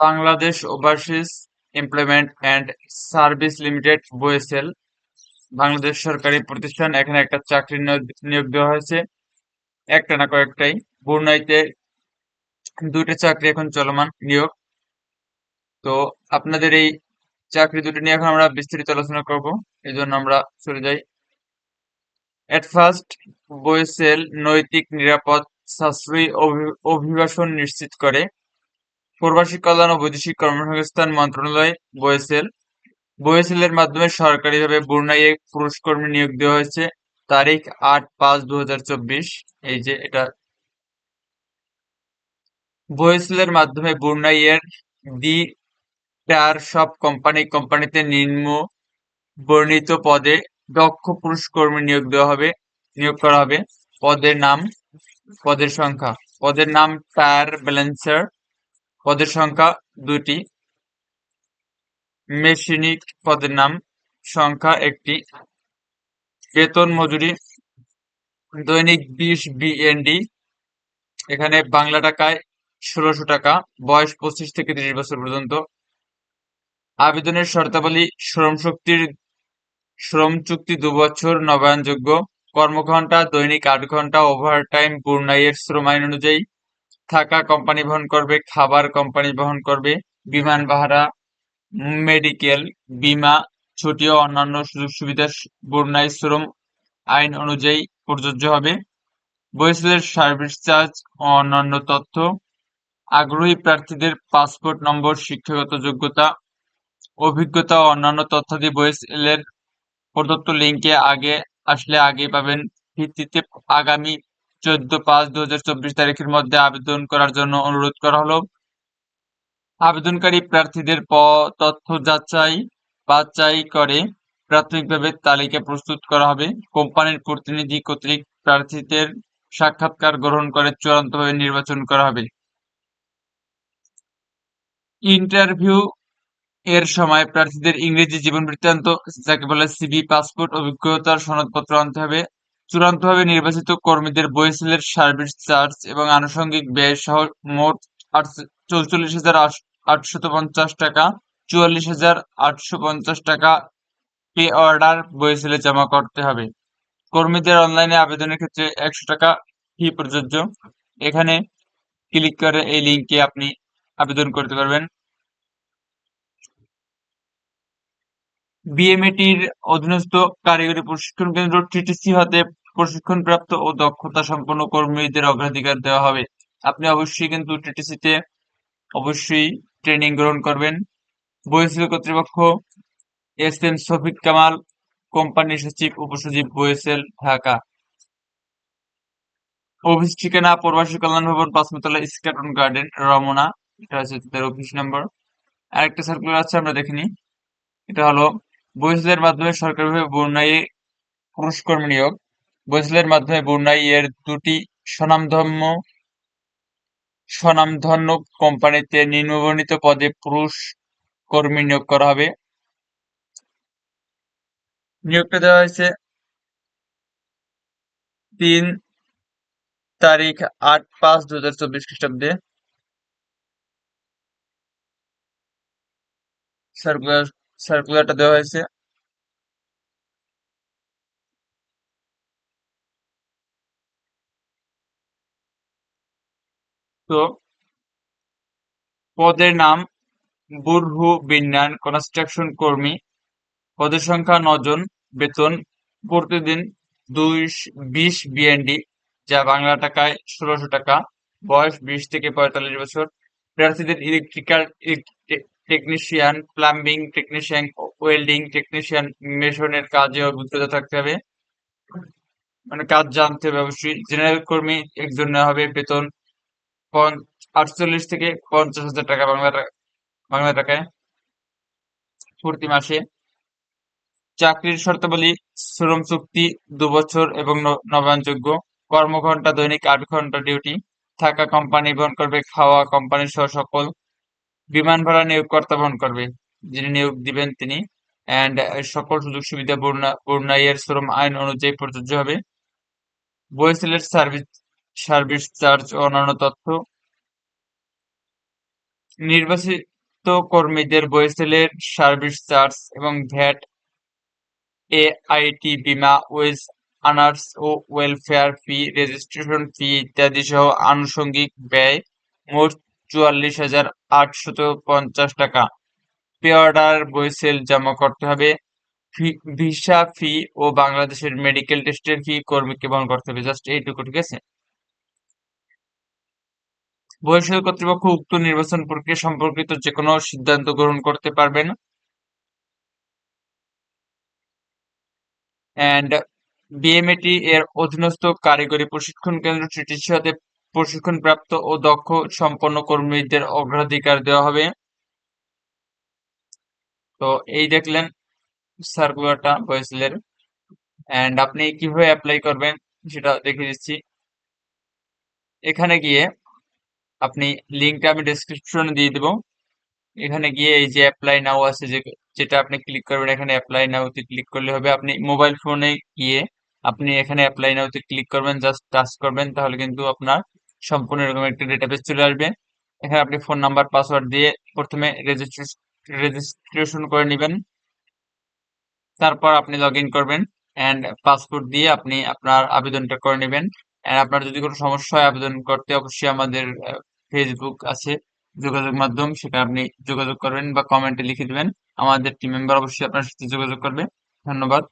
Bangladesh overseas employment and service limited BOESL Bangladesh সরকারি প্রতিষ্ঠান। এখানে একটা চাকরি নিয়োগ দেওয়া হয়েছে। একটা না কয়েকটাই। বুরনাইতে দুইটা চাকরি এখন চলমান নিয়োগ। তো আপনাদের এই চাকরি দুটো নিয়ে এখন আমরা বিস্তারিত আলোচনা করব। এই জন্য আমরা চলে যাই। এট ফার্স্ট বয়েসেল নৈতিক, নিরাপদ, সাশ্রয়ী অভিবাসন নিশ্চিত করে। প্রবাসী কল্যাণ ও বৈদেশিক কর্মসংস্থান মন্ত্রণালয়, বয়েসেল। বয়েসেলের মাধ্যমে সরকারিভাবে বুরনাইয়ে পুরুষ কর্মী নিয়োগ দেওয়া হয়েছে। তারিখ আট পাঁচ দু এই যে এটা। বয়েসেলের মাধ্যমে বুরনাইয়ের দি টার সব কোম্পানি কোম্পানিতে নিম্ন বর্ণিত পদে দক্ষ পুরুষ কর্মী নিয়োগ দেওয়া হবে, নিয়োগ করা হবে। পদের নাম, পদের সংখ্যা। পদের নাম টায়ার ব্যালেন্সার। পদের সংখ্যা দুটি মেশিনিক পদের নাম সংখ্যা একটি। বেতন মজুরি দৈনিক বিশ বিএনডি। এখানে বাংলা টাকায় ষোলোশো টাকা, বয়স পঁচিশ থেকে ত্রিশ বছর পর্যন্ত। আবেদনের শর্তাবলী শ্রম শক্তির শ্রম চুক্তি দুবছর নবায়নযোগ্য। কর্মঘণ্টা, দৈনিক আট ঘণ্টা ওভারটাইম পূর্ণাইয়ের শ্রম আইন অনুযায়ী থাকা কোম্পানি বহন করবে, খাবার কোম্পানি বহন করবে, বিমান ভাড়া, মেডিকেল, বিমা ছুটি ও অন্যান্য সুযোগ সুবিধা বন্যায় শ্রম আইন অনুযায়ী প্রযোজ্য হবে। বহিষ্লের সার্ভিস চার্জ ও অন্যান্য তথ্য। আগ্রহী প্রার্থীদের পাসপোর্ট নম্বর, শিক্ষাগত যোগ্যতা, অভিজ্ঞতা ও অন্যান্য তথ্যাদি বয়েসেলের প্রদত্ত লিঙ্কে আগে আসলে আগে পাবেন। ভিত্তিতে আগামী চোদ্দ পাঁচ দু তারিখের মধ্যে আবেদন করার জন্য অনুরোধ করা হলো। আবেদনকারী প্রার্থীদের তথ্য যাচাই, বাছাই করে প্রাথমিকভাবে তালিকা প্রস্তুত করা হবে। কোম্পানির প্রতিনিধি কর্তৃক প্রার্থীদের সাক্ষাৎকার গ্রহণ করে চূড়ান্তভাবে নির্বাচন করা হবে। ইন্টারভিউ এর সময় প্রার্থীদের ইংরেজি জীবন বৃত্তান্ত, যাকে বলে সিবি, পাসপোর্ট, অভিজ্ঞতার সনদপত্র আনতে হবে। চূড়ান্তভাবে নির্বাচিত কর্মীদের বইসেলের সার্ভিস চার্জ এবং আনুষঙ্গিক ব্যয় সহ মোট চৌচল্লিশ হাজার আটশত পঞ্চাশ টাকা, চুয়াল্লিশ হাজার আটশো পঞ্চাশ টাকা পে অর্ডার বইসেলে জমা করতে হবে। কর্মীদের অনলাইনে আবেদনের ক্ষেত্রে একশো টাকা ফি প্রযোজ্য। এখানে ক্লিক করে এই লিঙ্কে আপনি আবেদন করতে পারবেন। বিএমএটির অধীনস্থ কারিগরি প্রশিক্ষণ কেন্দ্র টিটিসি হতে প্রশিক্ষণপ্রাপ্ত ও দক্ষতা সম্পন্ন কর্মীদের অগ্রাধিকার দেওয়া হবে। আপনি অবশ্যই কিন্তু টিটিসিতে অবশ্যই ট্রেনিং গ্রহণ করবেন। বয়েসেল কর্তৃপক্ষ S M Shafiq Kamal, company সচিব উপসচিব বয়েসেল, ঢাকা। অফিস ঠিকানা প্রবাসী কল্যাণ ভবন পাঁচমতলা স্কাটন গার্ডেন, রমনা এটা হচ্ছে তাদের অফিস নম্বর। আরেকটা সার্কুলার আছে, আমরা দেখিনি এটা হলো বৈসলের মাধ্যমে সরকারিভাবে বন্যায় পুরুষ কর্মী নিয়োগ। বৈসলের মাধ্যমে বন্যায় এর দুটি স্বনামধন্য স্বনামধন্য কোম্পানিতে নিম্নবর্ণিত পদে পুরুষ কর্মী নিয়োগ করা হবে। নিয়োগটা দেওয়া হয়েছে তিন তারিখ আট পাঁচ দু হাজার চব্বিশ খ্রিস্টাব্দে। সার্কুলার সার্কুলারটা দেওয়া হয়েছে। তো পদের নাম বুরহু বিন্যান, কনস্ট্রাকশন কর্মী। পদের সংখ্যা নজন বেতন প্রতিদিন দুই বিশ বিএনডি, যা বাংলা টাকায় ষোলোশো টাকা। বয়স বিশ থেকে পঁয়তাল্লিশ বছর। প্রার্থীদের electrical technician plumbing technician welding technician মেশনের কাজে অভিজ্ঞতা থাকতে হবে। মানে কাজ জানতে হবে অবশ্যই। জেনারেল কর্মী একজন নেওয়া হবে বেতন আটচল্লিশ থেকে পঞ্চাশ হাজার টাকা বাংলা বাংলা টাকায় প্রতি মাসে। চাকরির শর্তাবলী, শ্রম চুক্তি দু বছর এবং নবায়নযোগ্য। কর্মঘণ্টা, দৈনিক আট ঘণ্টা ডিউটি থাকা কোম্পানি বহন করবে, খাওয়া কোম্পানি সহ সকল বিমান ভাড়া নিয়োগকর্তা বহন করবে, যিনি নিয়োগ দিবেন তিনি। অ্যান্ড সকল সুযোগ সুবিধা বর্ণাইয়ের শ্রম আইন অনুযায়ী প্রযোজ্য হবে। বইসেলের সার্ভিস সার্ভিস চার্জ ও অন্যান্য তথ্য। নির্বাচিত কর্মীদের বইসেলের সার্ভিস চার্জ এবং ভ্যাট এ এআইটি, বিমা, ওয়েজ, আনার্স ও ওয়েলফেয়ার ফি, রেজিস্ট্রেশন ফি ইত্যাদি সহ আনুষঙ্গিক ব্যয় মোট চুয়াল্লিশ হাজার আটশত পঞ্চাশ টাকা। পে অর্ডার বইসেল জমা করতে হবে। ভিসা ফি ও বাংলাদেশের মেডিকেল টেস্টের ফি কর্মীকে বহন করতে হবে। জাস্ট এইটুকু, ঠিক আছে? বহিষ্কার কর্তৃপক্ষ উক্ত নির্বাচন প্রক্রিয়া সম্পর্কিত যে কোনো সিদ্ধান্ত গ্রহণ করতে পারবেন। অ্যান্ড বিএমএটি এর অধীনস্থ কারিগরি প্রশিক্ষণ কেন্দ্র টিটিসি হতে প্রশিক্ষণপ্রাপ্ত ও দক্ষ সম্পন্ন কর্মীদের অগ্রাধিকার দেওয়া হবে। তো এই দেখলেন সার্কুলারটা বয়েসেলের অ্যান্ড আপনি কীভাবে অ্যাপ্লাই করবেন সেটা দেখে দিচ্ছি। এখানে গিয়ে আপনি লিঙ্কটা আমি ডেসক্রিপশনে দিয়ে দেবো। এখানে গিয়ে এই যে অ্যাপ্লাই নাও আছে যে, যেটা আপনি ক্লিক করবেন, এখানে অ্যাপ্লাই নাওতে ক্লিক করলে হবে। আপনি মোবাইল ফোনে গিয়ে আপনি এখানে অ্যাপ্লাই নাওতে ক্লিক করবেন জাস্ট টাচ করবেন, তাহলে কিন্তু আপনার সম্পূর্ণ এরকম একটা ডেটাবেস চলে আসবে। এখানে আপনি ফোন নাম্বার পাসওয়ার্ড দিয়ে প্রথমে রেজিস্ট্রেশন করে নেবেন। তারপর আপনি লগ ইন করবেন অ্যান্ড পাসপোর্ট দিয়ে আপনি আপনার আবেদনটা করে নেবেন। অ্যান্ড আপনার যদি কোনো সমস্যা হয় আবেদন করতে, অবশ্যই আমাদের ফেসবুক আছে যোগাযোগ মাধ্যম। সেটা আপনি যোগাযোগ করবেন বা কমেন্টে লিখে দেবেন। আমাদের টিম মেম্বার অবশ্যই আপনার সাথে যোগাযোগ করবে। ধন্যবাদ।